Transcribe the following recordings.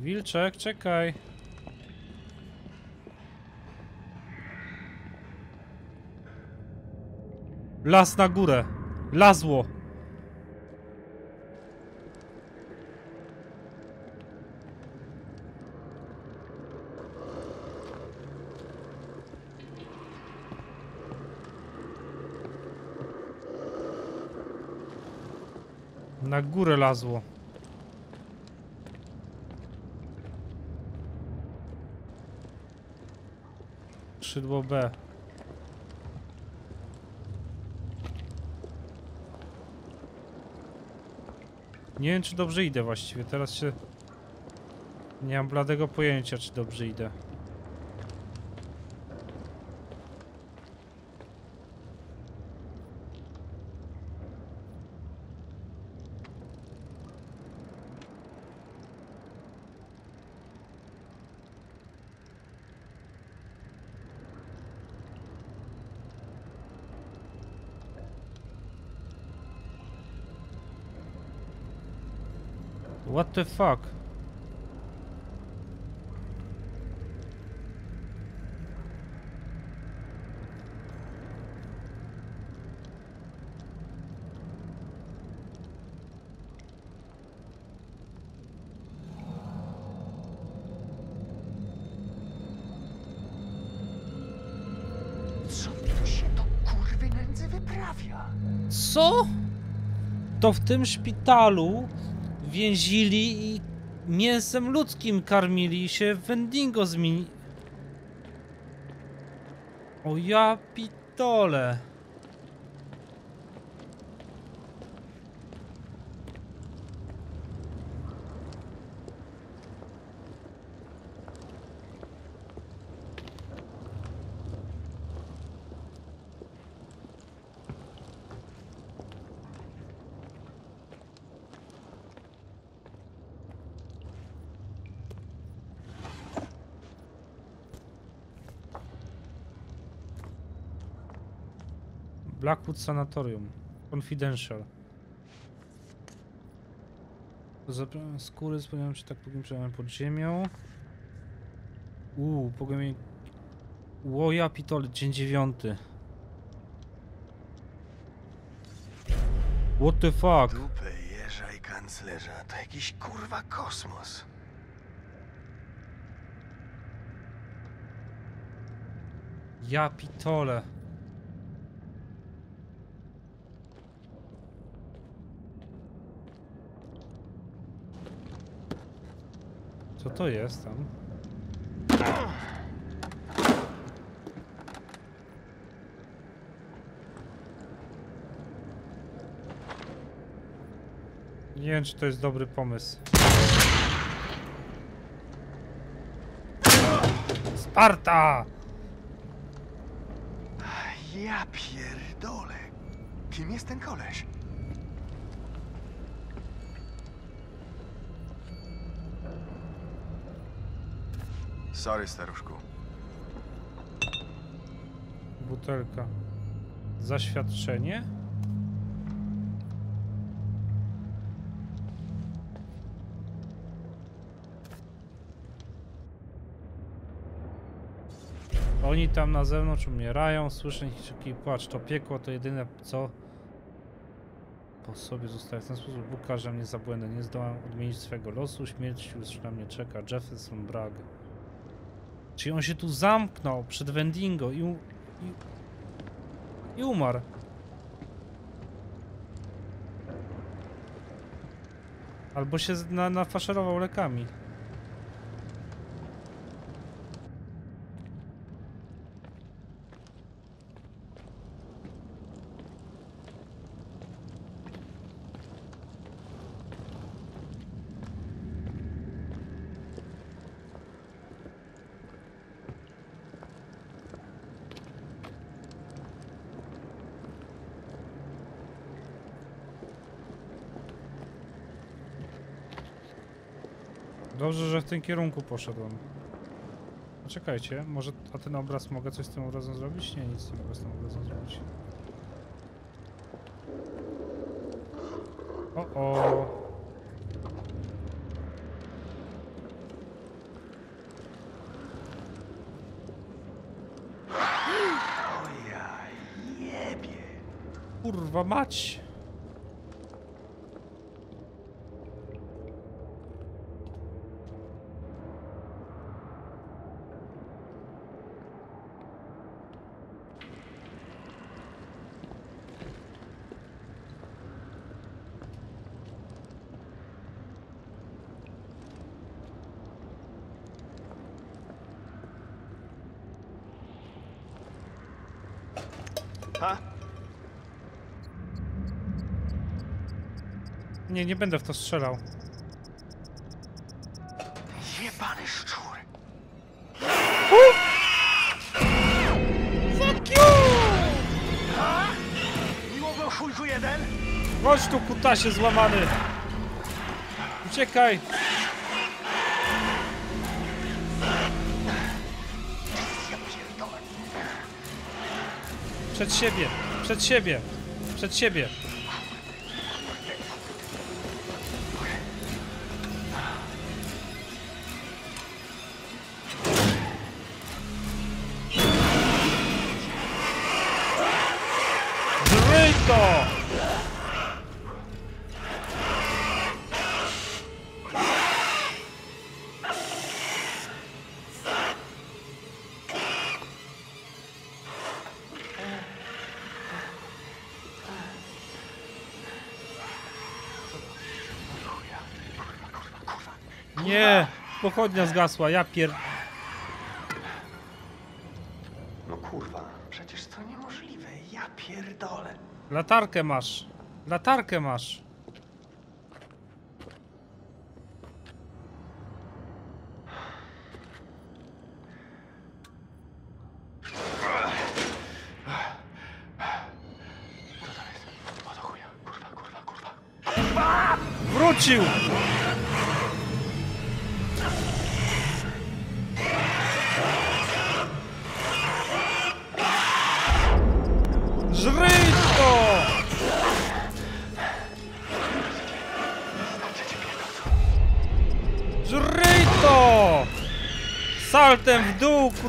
Wilczek, czekaj. Las na górę. Lazło. Na górę lazło. Skrzydło B. Nie wiem, czy dobrze idę właściwie. Teraz się... Nie mam bladego pojęcia, czy dobrze idę. What the fuck? Co? To w tym szpitalu więzili i mięsem ludzkim karmili się Wendingo zmieni... O ja pitole. Blackwood Sanatorium. Confidential. Skóry, spodziewałem się tak przejawem pod ziemią. Uuu, pogłębienie... Łoja pitole, dzień dziewiąty. What the fuck? Dupę jeża i kanclerza to jakiś kurwa kosmos. Ja pitole. Co to jest tam? Nie wiem, czy to jest dobry pomysł. Sparta! Ja pierdolę. Kim jest ten koleś? Sorry, staruszku. Butelka. Zaświadczenie? Oni tam na zewnątrz umierają, słyszę ich płacz. To piekło to jedyne co po sobie zostaje. W ten sposób Bóg karze mnie za błędy. Nie zdołam odmienić swego losu. Śmierć już na mnie czeka. Jefferson Bragg. Czyli on się tu zamknął przed Wendingo i, i, i umarł. Albo się na, nafaszerował lekami. Dobrze, że w tym kierunku poszedłem. No czekajcie, może a ten obraz mogę coś z tym obrazem zrobić? Nie, nic nie mogę z tym obrazem zrobić. O, o. Kurwa mać! Ha? Nie, nie będę w to strzelał. Jebany szczur. Fuck you! Miło był chujku jeden? Chodź tu, kutasie złamany! Uciekaj! Przed siebie! Przed siebie! Przed siebie! Nie! Pochodnia zgasła, ja pier... No kurwa, przecież to niemożliwe. Ja pierdolę. Latarkę masz! Latarkę masz! Co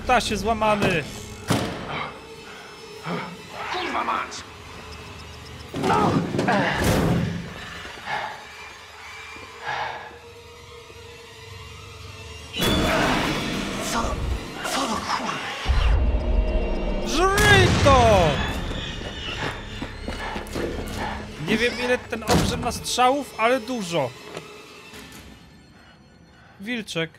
kutasie złamany! Kurwa mać! Co? Co do kurwy? Żryj to! Nie wiem ile ten obrzęd ma strzałów, ale dużo. Wilczek.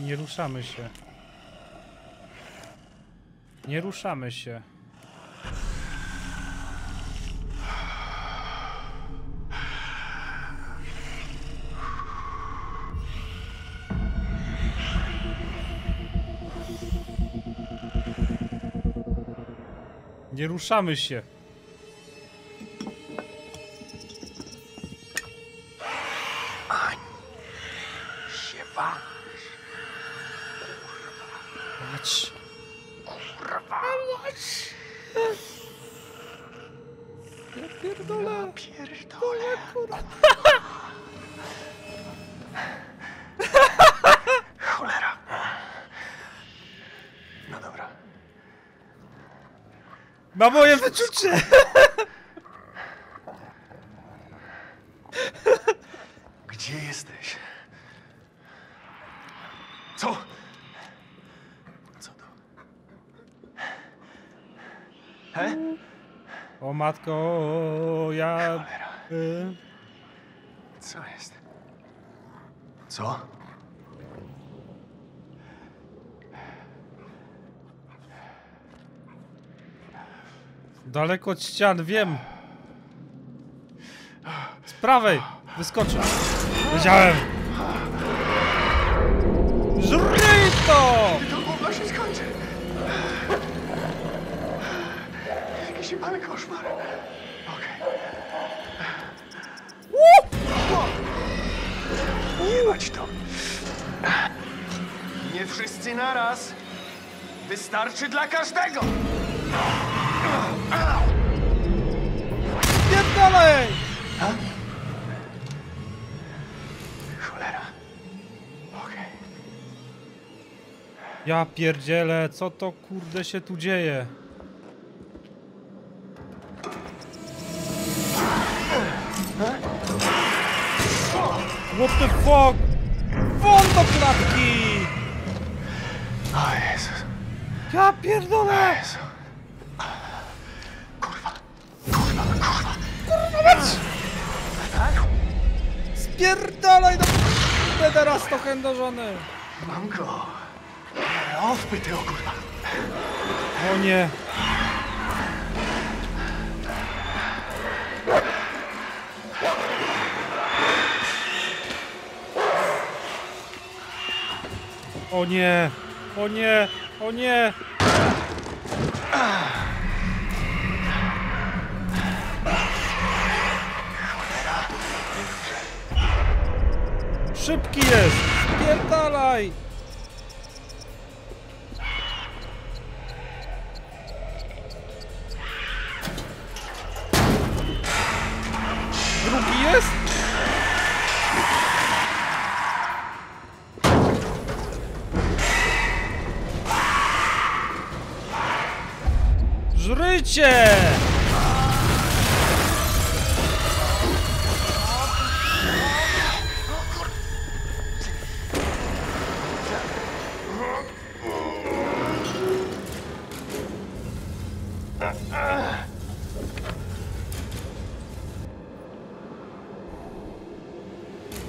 Nie ruszamy się. Nie ruszamy się. Nie ruszamy się. Patrz. Kurwa. Ja pierdolę. Pierdolę. Cholera. No dobra. Ma moje wyczucie! Gdzie jesteś? Co? Co to? He? O matko, ja... Cholera. Y, Co jest? Co? daleko od ścian, wiem. Z prawej! Wyskoczył. Wiedziałem! Żryj to! To gówno się skończy. Jakiś jebany koszmar. Jebać to. Nie wszyscy naraz. Wystarczy dla każdego! Nie dalej! Cholera. Okej. Okay. Ja pierdzielę, co to kurde się tu dzieje? What the fuck? Won do klatki! O Jezus. Ja pierdolę! Jezu. Kurwa. Kurwa, kurwa. Kurwa mać! Spierdalaj do... teraz to chędożony! Mam go. Odpyj tego, kurwa. O nie! O nie! O nie! O nie! Szybki jest! Spierdalaj!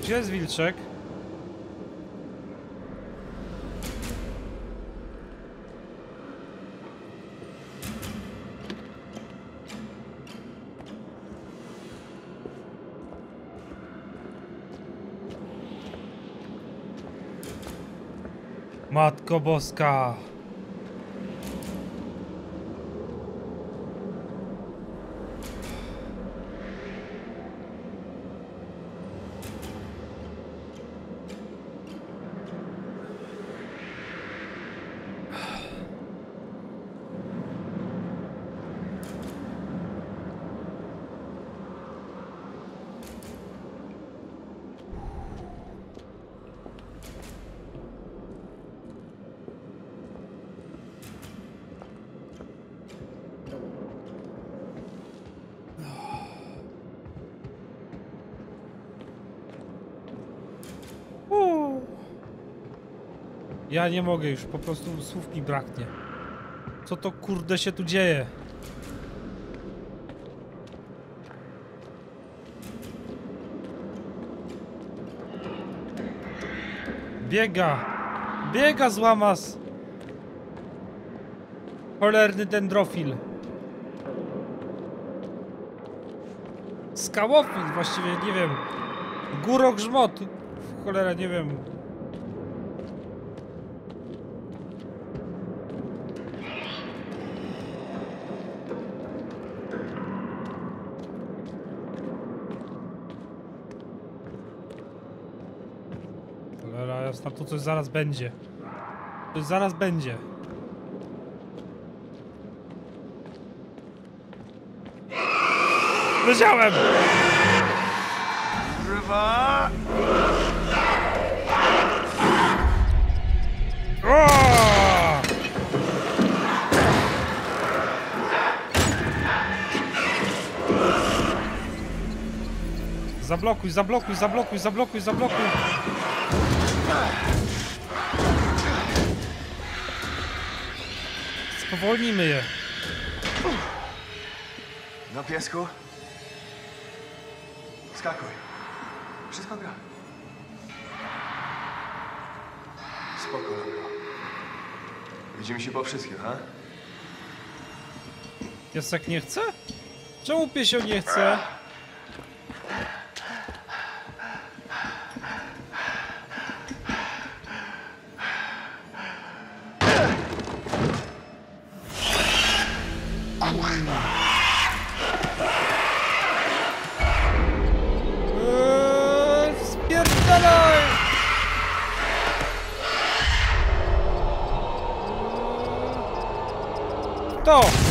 Gdzie jest wilczek? Matko Boska! Uuu. Ja nie mogę już, po prostu słów mi braknie. Co to kurde się tu dzieje? Biega! Biega złamas! Cholerny dendrofil. Skałofil właściwie, nie wiem. Górogrzmot. Cholera, nie wiem. Jasna, tu coś zaraz będzie. Coś zaraz będzie. Wiedziałem! Kurwa! Zablokuj, zablokuj, zablokuj, zablokuj, zablokuj. Spowolnimy je. No piesku. Skakuj. Wszystko gra. Spoko, Lambo. Widzimy się po wszystkim, ha? Piesek nie chce? Czemu piesio nie chce? oh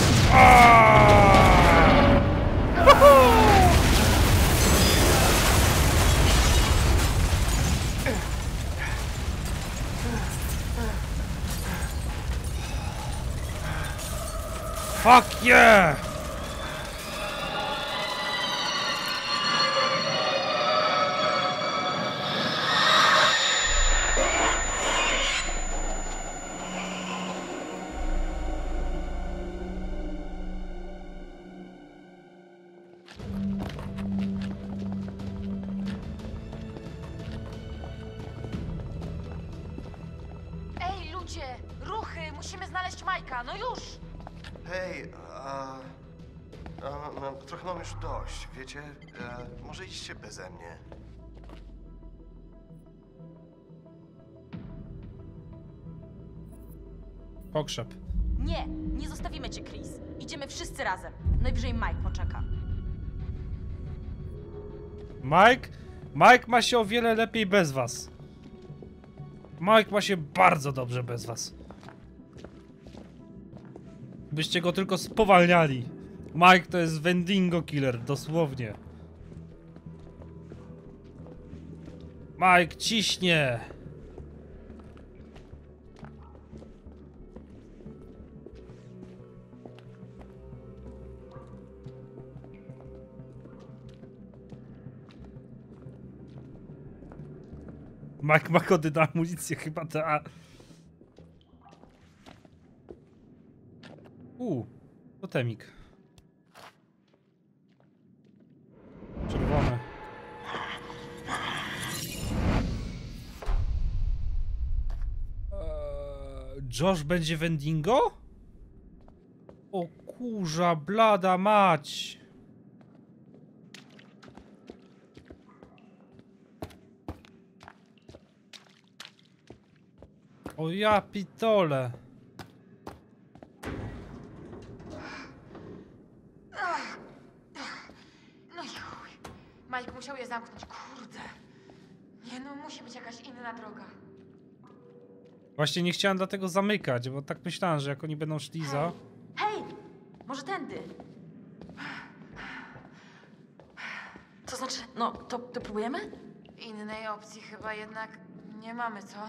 Fuck yeah! Trochę mam już dość, wiecie? E, może idźcie beze mnie. Pokrzep. Nie, nie zostawimy cię, Chris. Idziemy wszyscy razem. Najwyżej Mike poczeka. Mike? Mike ma się o wiele lepiej bez was. Mike ma się bardzo dobrze bez was. Byście go tylko spowalniali. Mike to jest vendingo killer, dosłownie. Mike ciśnie. Mike ma kody na amunicję, chyba ta. U, totemik. Josh będzie vendingo? O kurza, blada mać. O ja pitole. No i chuj. Mike musiał je zamknąć, kurde. Nie no, musi być jakaś inna droga. Właśnie nie chciałem dlatego zamykać, bo tak myślałem, że jak oni będą szli za... Hej! Może tędy? To znaczy, no, to, to próbujemy? Innej opcji chyba jednak nie mamy, co?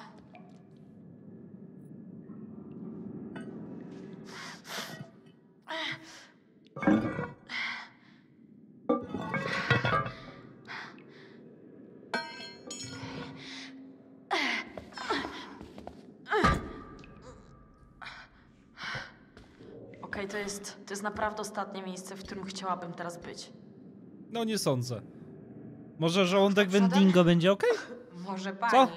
Jest, to jest naprawdę ostatnie miejsce, w którym chciałabym teraz być. No nie sądzę. Może żołądek vendingo będzie ok? Może pani. Co?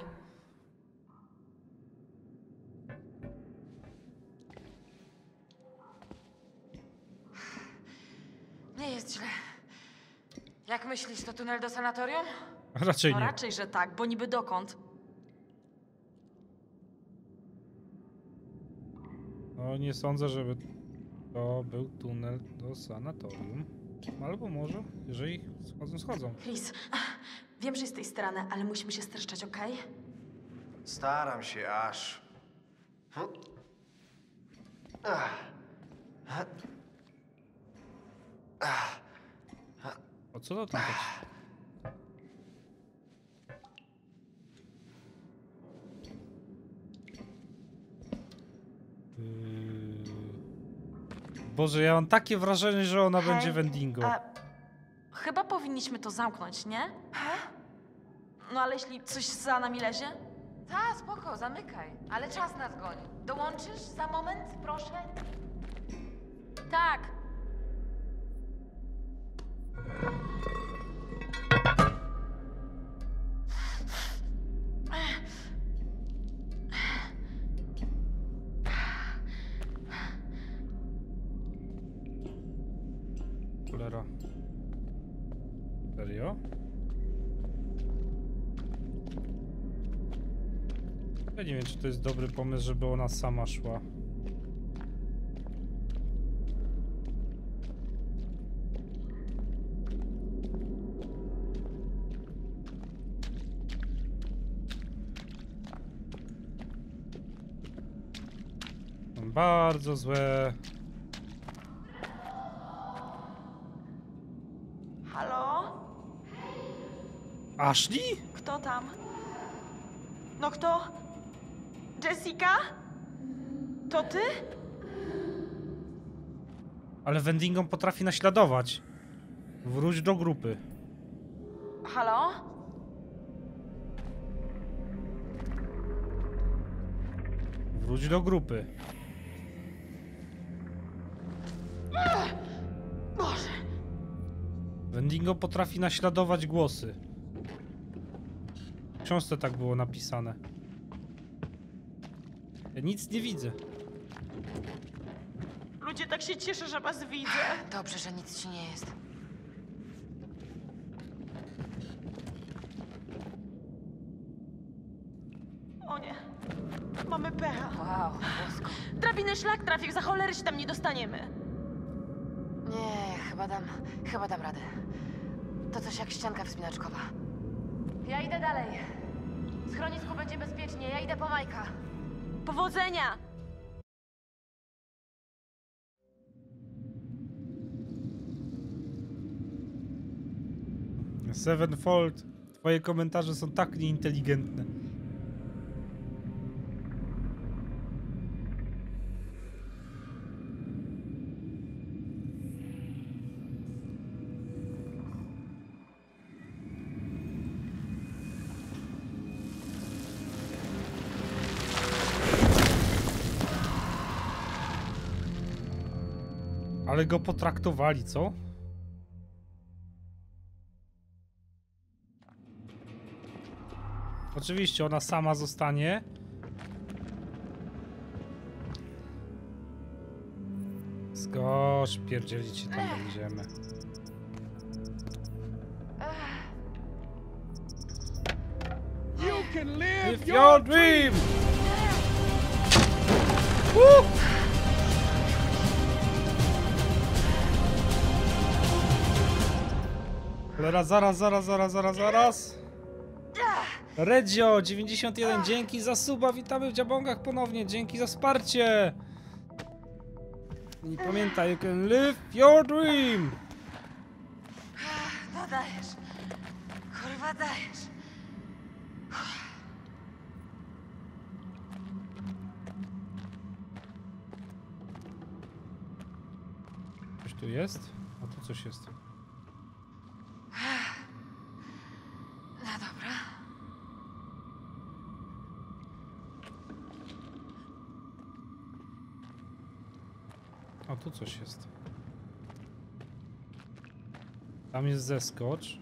Nie jest źle. Jak myślisz, to tunel do sanatorium? Raczej No nie. raczej, że tak, bo niby dokąd? No nie sądzę, żeby to był tunel do sanatorium. Albo może, jeżeli schodzą, schodzą. Chris, wiem, że jesteś strany, ale musimy się streszczać, okej? Staram się aż. Hm? Ach. Ach. O co to tam? Yy... Boże, ja mam takie wrażenie, że ona Hej, będzie vendingo. a Chyba powinniśmy to zamknąć, nie? No ale jeśli coś za nami lezie? Ta, spoko, zamykaj. Ale czas nas goni. Dołączysz za moment, proszę? Tak. Czy to jest dobry pomysł, żeby ona sama szła. Mam Bardzo złe. Halo? Ashley? Kto tam? No kto? Jessica? To ty? Ale Wendingą potrafi naśladować. Wróć do grupy. Halo? Wróć do grupy. Boże! Wendingo potrafi naśladować głosy. W książce tak było napisane. Ja nic nie widzę. Ludzie, tak się cieszę, że was widzę. Dobrze, że nic ci nie jest. O nie. Mamy pecha. Wow, bosko. Drabiny szlak trafił, za cholery się tam nie dostaniemy. Nie, chyba dam, chyba dam radę. To coś jak ścianka wspinaczkowa. Ja idę dalej. W schronisku będzie bezpiecznie, ja idę po Majka. Powodzenia! Sevenfold, twoje komentarze są tak nieinteligentne. Ale go potraktowali, co? Oczywiście ona sama zostanie. Zgorz, pierdzielić się tam będziemy. Live your dream! Cholera, zaraz, zaraz, zaraz, zaraz, zaraz. Redzio, 91, dzięki za suba, witamy w Dziabongach ponownie, dzięki za wsparcie. I pamiętaj, you can live your dream. No dajesz. Kurwa dajesz. Coś tu jest? A tu coś jest. No dobra. A tu coś jest. Tam jest zeskocz.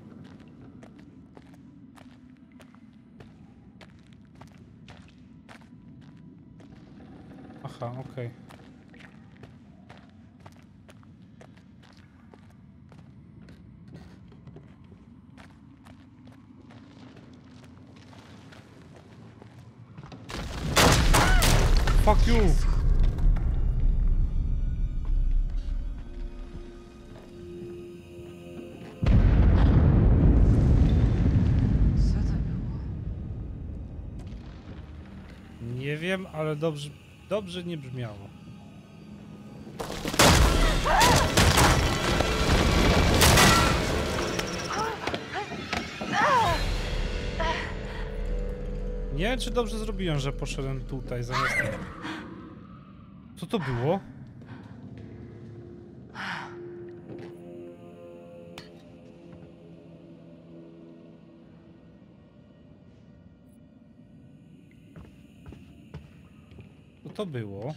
Aha, okej. Fuck you! Ale dobrze, dobrze nie brzmiało. Nie wiem, czy dobrze zrobiłem, że poszedłem tutaj zamiast... Co to było? To było?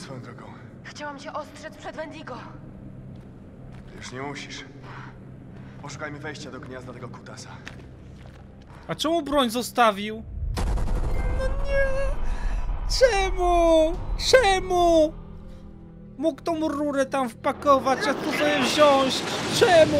Swoją drogą? Chciałam cię ostrzec przed Wendigo. Już nie musisz. Poszukajmy wejścia do gniazda tego kutasa. A czemu broń zostawił? No nie! Czemu? Czemu? Mógł tą rurę tam wpakować, a tu sobie wziąć. Czemu?